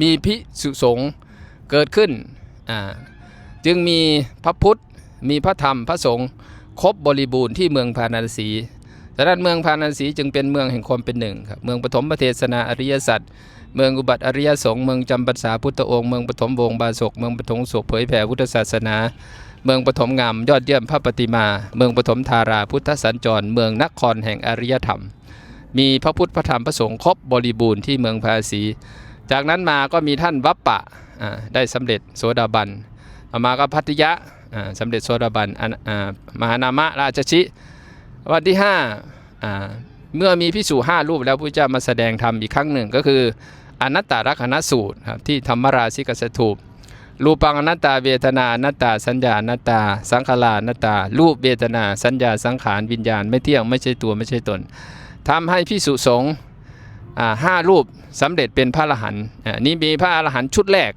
มีพิสุสงฆ์เกิดขึ้น จึงมีพระพุทธ มีพระธรรมพระสงฆ์ครบบริบูรณ์ที่เมืองพาราณสีดังนั้นเมืองพาราณสีจึงเป็นเมืองแห่งความเป็นหนึ่งครับเมืองปฐมประเทศนาอริยสัจเมืองอุบัติอริยสงฆ์เมืองจำพรรษาพุทธองค์เมืองปฐมวงศ์บาศกเมืองปฐมสุขเผยแผ่พุทธศาสนา เมืองปฐมงามยอดเยี่ยมพระปฏิมา เมืองปฐมธาราพุทธสัญจร เมืองนครแห่งอริยธรรม มีพระพุทธพระธรรมพระสงฆ์ครบบริบูรณ์ที่เมืองพาราสี จากนั้นมาก็มีท่านวัปปะได้สำเร็จโสดาบันต่อมาก็พัทยะอ่าสำเร็จโสดาบันอันามหานามะราชชิ วันที่ห้าเมื่อมีพิสูจห้ารูปแล้วพระเจ้ามาแสดงธรรมอีกครั้งหนึ่งก็คืออนัตตลักษณสูตรครับที่ธรรมราชิกสถูปรูปังอนัตตาเวทนาอนัตตาสัญญาอนัตตา สังขารอนัตตา รูปเวทนา สัญญาสังขารวิญญาณไม่เที่ยงไม่ใช่ตัวไม่ใช่ตนทำให้พิสุสงฆ์อ่าห้ารูป สำเร็จเป็นพระอรหันต์นี่มีพระอรหันต์ชุดแรก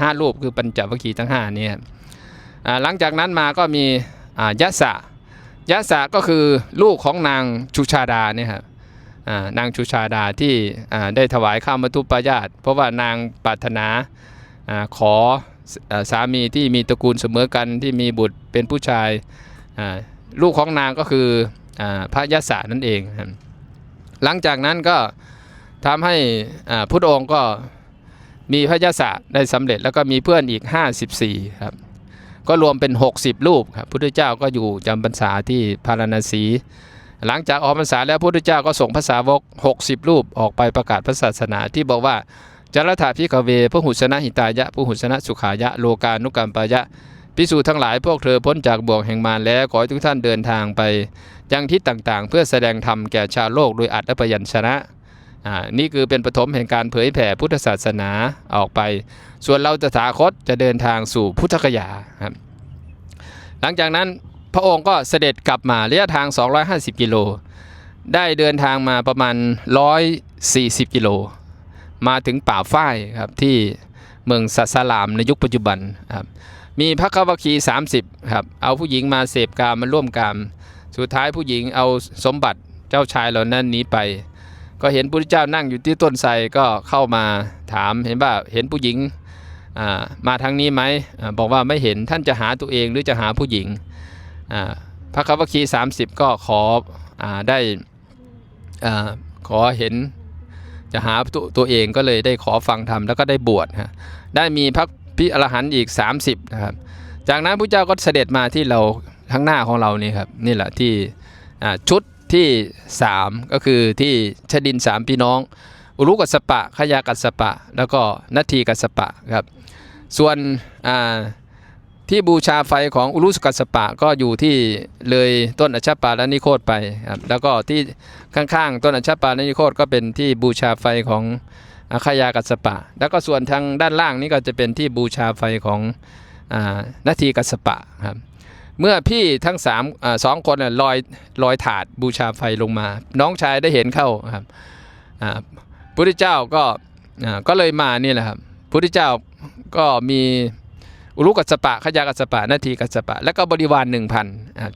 ห้ารูปคือปัญจวัคคีย์ทั้งห้านี่หลังจากนั้นมาก็มีอ่ายะสะยะสะก็คือลูกของนางชุชาดาเนี่ยครับนางชุชาดาที่ได้ถวายข้าวมัทุปายาตเพราะว่านางปรารถนาอขอสามีที่มีตระกูลเสมอกันที่มีบุตรเป็นผู้ชายลูกของนางก็คืออพระยศนั่นเอง หลังจากนั้นก็ ทำให้พุทธองค์ก็มีพระยศได้สำเร็จแล้วก็มีเพื่อนอีก 54ครับก็รวมเป็น 60 รูปครับพุทธเจ้าก็อยู่จำพรรษาที่พาราณสี หลังจากออกพรรษาแล้วพุทธเจ้าก็ส่งภาษาวก 60 รูปออกไปประกาศพระศาสนาที่บอกว่าจารถาพิกเวพหุสนะหิตายะพหุสนะสุขายะโลกานุกรรมปายะพิสูจทั้งหลายพวกเธอพ้นจากบ่วงแห่งมารแล้วขอให้ทุกท่านเดินทางไปยังทิศต่างๆ เพื่อแสดงธรรมแก่ชาวโลกโดยอัดและพยัญชนะ นี่คือเป็นปฐมแห่งการเผยแผ่พุทธศาสนาออกไป ส่วนเราตถาคตจะเดินทางสู่พุทธกยาครับหลังจากนั้นพระองค์ก็เสด็จกลับมาระยะทาง 250 กิโล ได้เดินทางมาประมาณ 140 กิโล มาถึงป่าฝ้ายครับที่เมืองสัสลามในยุคปัจจุบันครับมีพระกวคี30ครับเอาผู้หญิงมาเสพกามมาร่วมกาม สุดท้ายผู้หญิงเอาสมบัติเจ้าชายเหล่านั้นหนีไป ก็เห็นพระพุทธเจ้านั่งอยู่ที่ต้นไทรก็เข้ามาถามเห็นว่าเห็นผู้หญิงมาทางนี้ไหมอบอกว่าไม่เห็นท่านจะหาตัวเองหรือจะหาผู้หญิงอ่าพระกวคี30ก็ขออได้ขอเห็นจะหาตัวตัวเองก็เลยได้ขอฟังธรรมแล้วก็ได้บวชฮะได้มีพระพิอรหันต์อีก 30นะครับจากนั้นพระเจ้าก็เสด็จมาที่เราข้างหน้าของเรานี่ครับนี่แหละที่ชุด ที่ 3 ก็คือที่ชดินสามพี่น้อง อุรุกัสปะขยากัสปะ แล้วก็นาทีกัสปะครับส่วนที่บูชาไฟของอุรุสกัสปะก็อยู่ที่เลยต้นอัชปาและนิโคตไปครับแล้วก็ที่ข้างๆต้นอัญชปานิโคตก็เป็นที่บูชาไฟของอาคายากัสปะ แล้วก็ส่วนทางด้านล่างนี้ก็จะเป็นที่บูชาไฟของอนาทีกัสปะครับ เมื่อพี่ทั้งสามสองคนลอยลอยถาดบูชาไฟลงมา น้องชายได้เห็นเข้าครับพุทธเจ้าก็ก็เลยมานี่แหละครับพุทธเจ้าก็มีอุรุกัสปะขยากัสปะนาทีกัสปะ แล้วก็บริวารหนึ่งพัน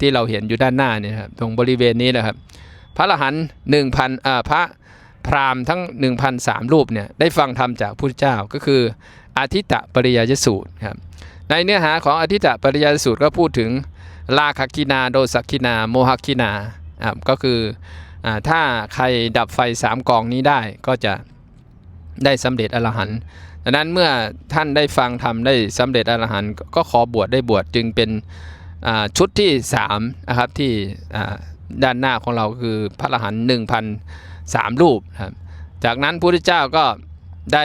ที่เราเห็นอยู่ด้านหน้านี่ครับตรงบริเวณนี้นะครับ พระอรหันหนึ่งพันอ่าพระพราหมณ์ทั้ง 1,003 รูปเนี่ยได้ฟังธรรมจากพุทธเจ้าก็คืออาทิตตปริยายสูตรครับ ในเนื้อหาของอาทิตตปริยายสูตรก็พูดถึงลาคคินาโดสักคินาโมหคินาครับก็คืออถ้าใครดับไฟสามกองนี้ได้ก็จะได้สำเร็จอรหันต์ดังนั้นเมื่อท่านได้ฟังธรรมได้สำเร็จอรหันต์ก็ขอบวชได้บวชจึงเป็นชุดที่3นะครับที่ด้านหน้าของเราคือพระอรหันต์หนึ่งพันสามรูปครับจากนั้นพระพุทธเจ้าก็ได้